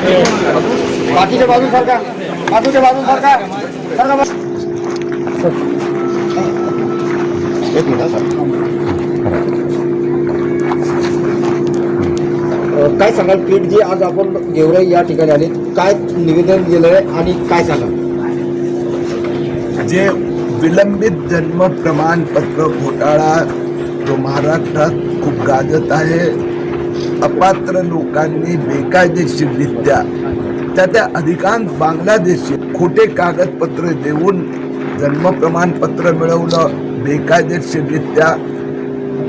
बाकीच्या बाजू सारखा बाजूच्या बाजू सारखा सारखा एक मिनिट सर. काय सांगाल? पीठ जी आज आपण गेवराई या ठिकाणी आले काय निवेदन दिलंय आणि काय सांगाल? जे विलंबित जन्म प्रमाणपत्र घोटाळा जो महाराष्ट्रात खूप गाजत आहे. अपात्र लोकांनी बेकायदेशीररित्या त्या त्या अधिकांश बांगलादेशी खोटे कागदपत्र देऊन जन्म प्रमाणपत्र मिळवलं. बेकायदेशीररित्या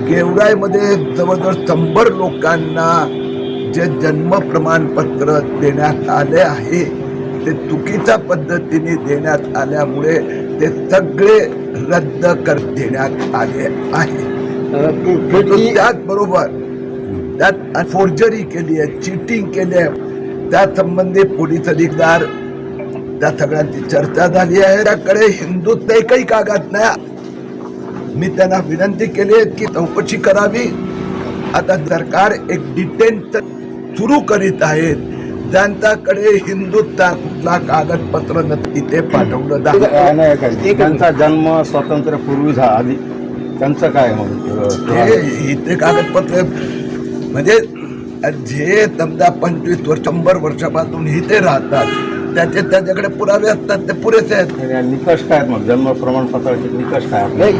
गेवराईमध्ये जवळजवळ शंभर लोकांना जे जन्म प्रमाणपत्र देण्यात आले आहे ते चुकीच्या पद्धतीने देण्यात आल्यामुळे ते सगळे रद्द कर देण्यात आले आहे. त्याचबरोबर त्यात फोर्जरी केली आहे चिटिंग केली आहे त्या संबंधी पोलीस अधिकार त्या सगळ्यांची चर्चा झाली आहे. त्याकडे हिंदूत एकही कागद नाही. मी त्यांना विनंती केली आहे की चौकशी करावी. आता सरकार एक डिटेन्स सुरू करीत आहेत ज्यांच्याकडे हिंदुत्व कुठला कागदपत्र न तिथे पाठवलं जातं त्यांचा जन्म स्वातंत्र्यपूर्वी झाला आधी त्यांचं काय हे इथे कागदपत्र म्हणजे जे समजा पंचवीस वर्ष शंभर वर्षापासून इथे राहतात त्याचे त्याच्याकडे पुरावे असतात ते पुरेसे आहेत. निकष काय आहेत मग? जन्म प्रमाणपत्राचे निकष काय नाही,